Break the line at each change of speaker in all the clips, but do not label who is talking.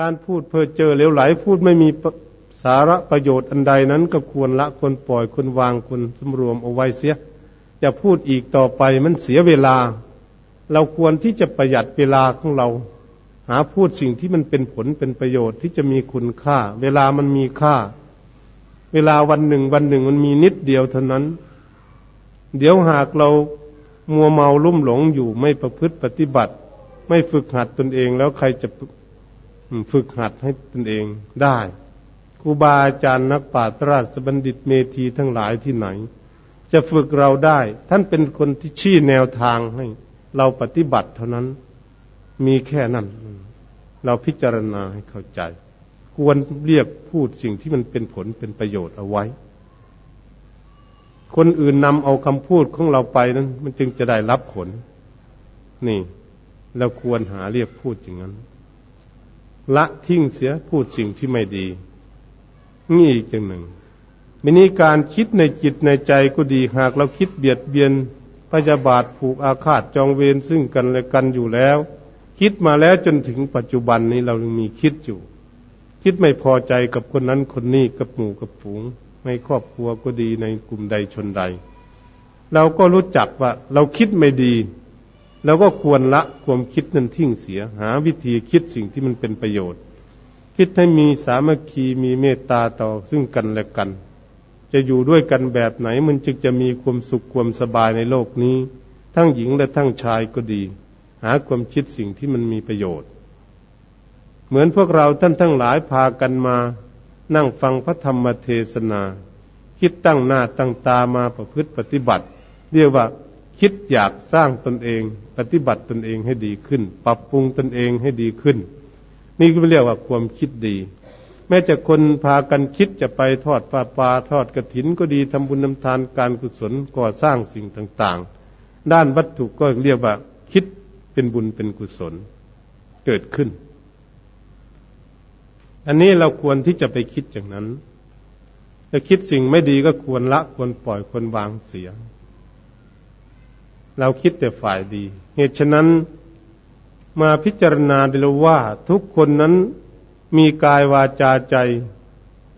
การพูดเพ้อเจอเหลวไหลพูดไม่มีสาระประโยชน์อันใดนั้นก็ควรละควรปล่อยควรวางควรสำรวมเอาไว้เสียจะพูดอีกต่อไปมันเสียเวลา เราควรที่จะประหยัดเวลาของเรา หาพูดสิ่งที่มันเป็นผลเป็นประโยชน์ที่จะมีคุณค่า เวลามันมีค่า เวลาวันหนึ่งวันหนึ่งมันมีนิดเดียวเท่านั้น เดี๋ยวหากเรามัวเมาลุ่มหลงอยู่ไม่ประพฤติปฏิบัติ ไม่ฝึกหัดตนเองแล้วใครจะ ฝึกหัดให้ตนเองได้ครูบาอาจารย์นักปราชญ์ราชบัณฑิตเมธีทั้งหลายที่ไหน จะฝึกเราได้ ท่านเป็นคนที่ชี้แนวทางให้เราปฏิบัติเท่านั้น มีแค่นั้น เราพิจารณาให้เข้าใจ ควรเรียกพูดสิ่งที่มันเป็นผลเป็นประโยชน์เอาไว้ คนอื่นนำเอาคำพูดของเราไปนั้น มันจึงจะได้รับผล นี่เราควรหาเรียกพูดอย่างนั้น ละทิ้งเสียพูดสิ่งที่ไม่ดี นี่อีกอย่างหนึ่งมินี้การคิดในจิตในใจก็ดีหากเราคิดเบียดเบียนพยาบาทผูกอาฆาตจองเวรซึ่งกันและกันอยู่แล้ว คิดมาแล้วจนถึงปัจจุบันนี้เรายังมีคิดอยู่ คิดไม่พอใจกับคนนั้นคนนี้กับหมู่กับฝูงในครอบครัวก็ดีในกลุ่มใดชนใด เราก็รู้จักว่าเราคิดไม่ดี เราก็ควรละความคิดนั้นทิ้งเสีย หาวิธีคิดสิ่งที่มันเป็นประโยชน์ คิดให้มีสามัคคีมีเมตตาต่อซึ่งกันและกัน จะอยู่ด้วยกันแบบไหนมันจึงจะมีความสุขความสบายในโลกนี้ ทั้งหญิงและทั้งชายก็ดี หาความคิดสิ่งที่มันมีประโยชน์ เหมือนพวกเราท่านทั้งหลายพากันมา นั่งฟังพระธรรมเทศนา คิดตั้งหน้าตั้งตามาประพฤติปฏิบัติ เรียกว่า คิดอยากสร้างตนเอง ปฏิบัติตนเองให้ดีขึ้น ปรับปรุงตนเองให้ดีขึ้น นี่ก็เรียกว่าความคิดดี แม้จะคนพากันคิดจะไปทอดปลาปลาทอดกระถินก็ดีทำบุญนำทานการกุศลก่อสร้างสิ่งต่างๆ ด้านวัตถุก็เรียกว่าคิดเป็นบุญเป็นกุศลเกิดขึ้น อันนี้เราควรที่จะไปคิดอย่างนั้นถ้าคิดสิ่งไม่ดีก็ควรละควรปล่อยควรวางเสีย เราคิดแต่ฝ่ายดี เหตุฉะนั้นมาพิจารณาดูว่าทุกคนนั้นมีกายวาจาใจ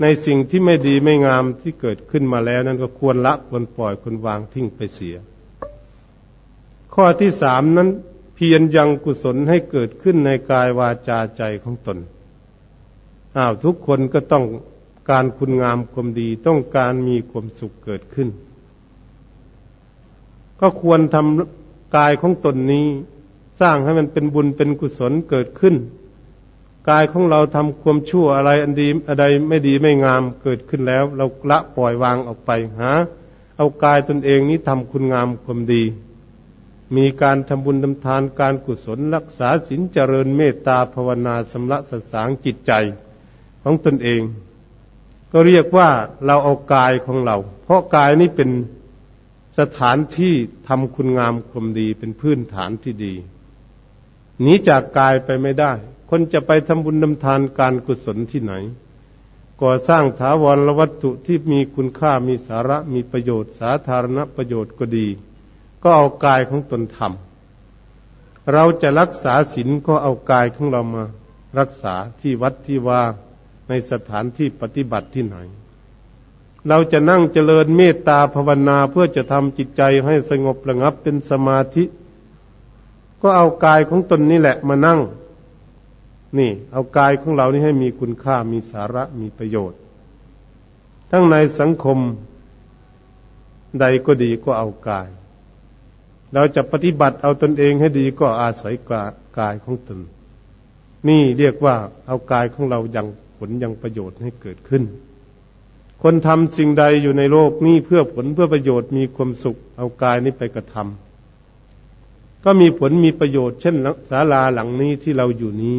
ในสิ่งที่ไม่ดีไม่งามที่เกิดขึ้นมาแล้วนั้นก็ควรละควรปล่อยควรวางทิ้งไปเสีย ข้อที่สามนั้น เพียรยังกุศลให้เกิดขึ้นในกายวาจาใจของตนอ้าวทุกคนก็ต้องการคุณงามความดีต้องการมีความสุขเกิดขึ้น ก็ควรทำกายของตนนี้ สร้างให้มันเป็นบุญเป็นกุศลเกิดขึ้น กายของเราทำความชั่วอะไรอันดีอะไรไม่ดีไม่งามเกิดขึ้นแล้ว เราละปล่อยวางออกไปหาเอากายตนเองนี้ทำคุณงามความดี มีการทำบุญทำทานการกุศลรักษาศีลเจริญเมตตาภาวนาสำระสสางจิตใจของตนเอง ก็เรียกว่าเราเอากายของเรา เพราะกายนี้เป็น สถานที่ทำคุณงามความดีเป็นพื้นฐานที่ดีหนีจากกายไปไม่ได้ คนจะไปทำบุญนำทานการกุศลที่ไหน ก่อสร้างถาวรวัตถุที่มีคุณค่ามีสาระมีประโยชน์ สาธารณประโยชน์ก็ดี ก็เอากายของตนทำเราจะรักษาศีลก็เอากายของเรามา รักษาที่วัดที่ว่าในสถานที่ปฏิบัติที่ไหน เราจะนั่งเจริญเมตตาภาวนาเพื่อจะทำจิตใจให้สงบระงับเป็นสมาธิ ก็เอากายของตนนี่แหละมานั่ง นี่ เอากายของเรานี่ให้มีคุณค่ามีสาระมีประโยชน์ ทั้งในสังคมใดก็ดีก็เอากาย เราจะปฏิบัติเอาตนเองให้ดีก็อาศัยกายของตน นี่เรียกว่าเอากายของเรายังผลยังประโยชน์ให้เกิดขึ้น คนทำสิ่งใดอยู่ในโลกนี้เพื่อผลเพื่อประโยชน์มีความสุขเอากายนี้ไปกระทำก็มีผลมีประโยชน์เช่นศาลาหลังนี้ที่เราอยู่นี้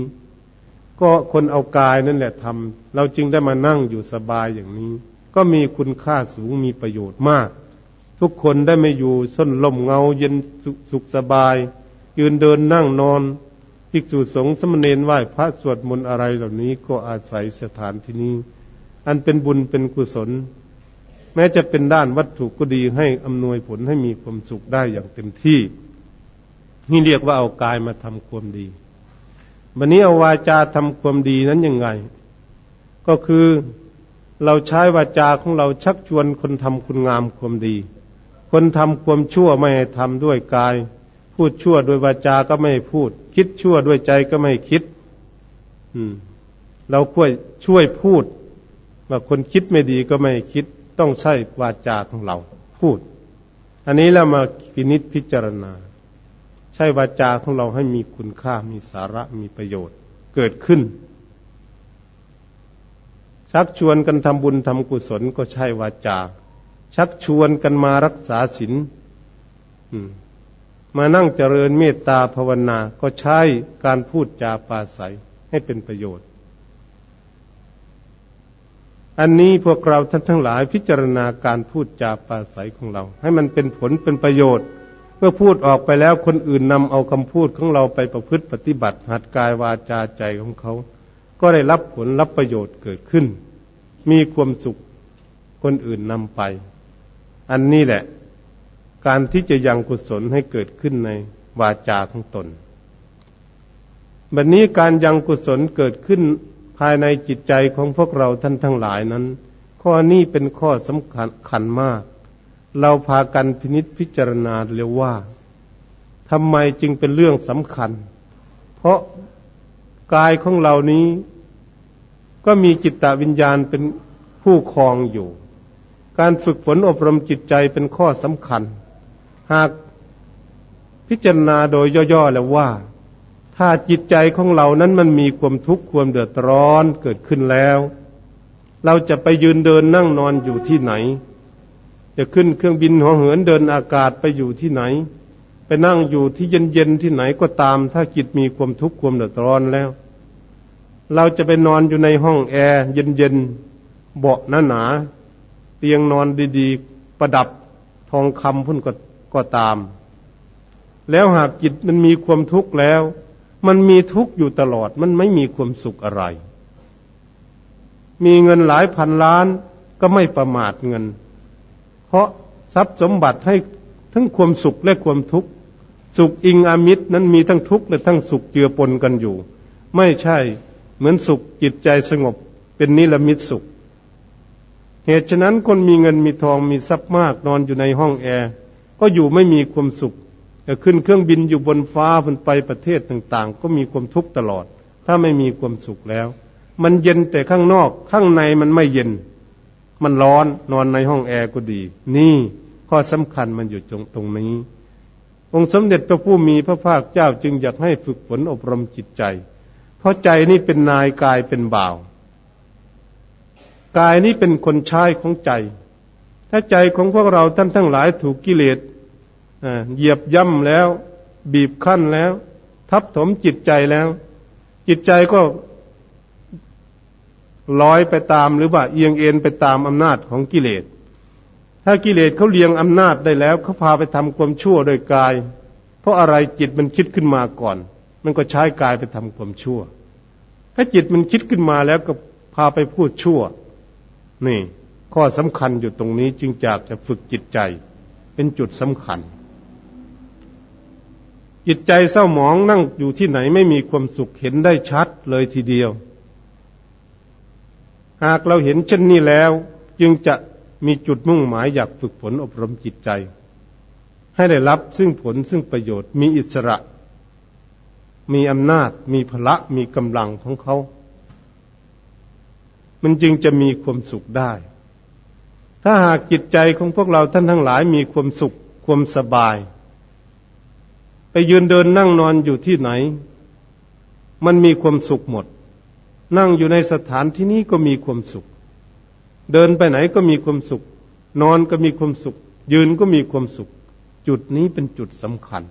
ก็คนเอากายนั่นแหละทำเราจึงได้มานั่งอยู่สบายอย่างนี้ ก็มีคุณค่าสูงมีประโยชน์มาก ทุกคนได้มาอยู่ส้นลมเงาเย็นสุขสบาย ยืนเดินนั่งนอนภิกษุสงฆ์สมณเณรไหว้พระสวดมนต์อะไรเหล่านี้ก็อาศัยสถานที่นี้ อันเป็นบุญเป็นกุศล แม้จะเป็นด้านวัตถุก็ดีให้อำนวยผลให้มีความสุขได้อย่างเต็มที่ นี่เรียกว่าเอากายมาทำความดีวันนี้เอาวาจาทำความดีนั้นยังไง ก็คือเราใช้วาจาของเราชักชวนคนทำคุณงามความดี คนทำความชั่วไม่ให้ทำด้วยกาย พูดชั่วด้วยวาจาก็ไม่พูด คิดชั่วด้วยใจก็ไม่คิด อืม เราควรช่วยพูด ว่าคนคิดไม่ดีก็ไม่คิดต้องใช้วาจาของเรา พูด อันนี้แล้วมาพินิจพิจารณา ใช้วาจาของเราให้มีคุณค่ามีสาระมีประโยชน์เกิดขึ้น ชักชวนกันทำบุญทำกุศลก็ใช่วาจา ชักชวนกันมารักษาศีลมมานั่งเจริญเมตตาภาวนาก็ใช้การพูดจาปราศัยให้เป็นประโยชน์ อันนี้พวกเราท่านทั้งหลายพิจารณาการพูดจาปราศัยของเรา ให้มันเป็นผลเป็นประโยชน์ เมื่อพูดออกไปแล้วคนอื่นนำเอาคำพูดของเราไปประพฤติปฏิบัติ หัดกายวาจาใจของเขา ก็ได้รับผลรับประโยชน์เกิดขึ้น มีความสุขคนอื่นนำไป อันนี้แหละ การที่จะยังกุศลให้เกิดขึ้นในวาจาของตน บัดนนี้การยังกุศลเกิดขึ้น ภายในจิตใจของพวกเราท่านทั้งหลายนั้น ข้อนี้เป็นข้อสำคัญขันมาก เราพากันพินิษพิจารณาเรียกว่าทำไมจึงเป็นเรื่องสำคัญ เพราะกายของเรานี้ ก็มีจิตตวิญญาณเป็นผู้ครองอยู่ การฝึกฝนอบรมจิตใจเป็นข้อสำคัญ หากพิจารณาโดยย่อๆแล้วว่า ถ้าจิตใจของเรานั้นมันมีความทุกข์ความเดือดร้อนเกิดขึ้นแล้ว เราจะไปยืนเดินนั่งนอนอยู่ที่ไหน จะขึ้นเครื่องบินหัวเหินเดินอากาศไปอยู่ที่ไหน ไปนั่งอยู่ที่เย็นๆที่ไหนก็ตาม ถ้าจิตมีความทุกข์ความเดือดร้อนแล้ว เราจะไปนอนอยู่ในห้องแอร์เย็นๆเบาะหนาๆเตียงนอนดีๆ ประดับทองคำพุ่นก็ก็ตาม แล้วหากจิตมันมีความทุกข์แล้ว มันมีทุกข์อยู่ตลอด มันไม่มีความสุขอะไร มีเงินหลายพันล้านก็ไม่ประมาทเงิน เพราะทรัพย์สมบัติให้ทั้งความสุขและความทุกข์ สุขอิงอามิตรนั้นมีทั้งทุกข์และทั้งสุขเจือปนกันอยู่ ไม่ใช่เหมือนสุขจิตใจสงบ เป็นนิรมิตสุข เหตุฉะนั้นคนมีเงินมีทองมีทรัพย์มากนอนอยู่ในห้องแอร์ก็อยู่ไม่มีความสุข ขึ้นเครื่องบินอยู่บนฟ้าบนไปประเทศต่างๆ ก็มีความทุกข์ตลอด ถ้าไม่มีความสุขแล้ว มันเย็นแต่ข้างนอก ข้างในมันไม่เย็น มันร้อนนอนในห้องแอร์ก็ดี นี่ข้อสำคัญมันอยู่ตรงตรงนี้ องค์สมเด็จพระผู้มีพระภาคเจ้าจึงอยากให้ฝึกฝนอบรมจิตใจ เพราะใจนี่เป็นนายกายเป็นบ่าว กายนี้เป็นคนใช้ของใจ ถ้าใจของพวกเราท่านทั้งหลายถูกกิเลส เหยียบย่ำแล้ว บีบคั้นแล้ว ทับถมจิตใจแล้ว จิตใจก็ลอยไปตามหรือว่าเอียงเอ็นไปตามอำนาจของกิเลส ถ้ากิเลสเขาเลียงอำนาจได้แล้วเขาพาไปทำความชั่วโดยกาย เพราะอะไรจิตมันคิดขึ้นมาก่อน มันก็ใช้กายไปทำความชั่ว ถ้าจิตมันคิดขึ้นมาแล้วก็พาไปพูดชั่ว นี่ ข้อสำคัญอยู่ตรงนี้จึงจากจะฝึกจิตใจ เป็นจุดสำคัญ จิตใจเศร้าหมองนั่งอยู่ที่ไหนไม่มีความสุขเห็นได้ชัดเลยทีเดียว หากเราเห็นเช่นนี้แล้ว จึงจะมีจุดมุ่งหมายอยากฝึกฝนอบรมจิตใจ ให้ได้รับซึ่งผลซึ่งประโยชน์มีอิสระ มีอำนาจ มีพละมีกำลังของเขา มันจึงจะมีความสุขได้ ถ้าหากจิตใจของพวกเราท่านทั้งหลายมีความสุขความสบาย ไปยืนเดินนั่งนอนอยู่ที่ไหน มันมีความสุขหมด นั่งอยู่ในสถานที่นี้ก็มีความสุข เดินไปไหนก็มีความสุข นอนก็มีความสุข ยืนก็มีความสุข จุดนี้เป็นจุดสำคัญ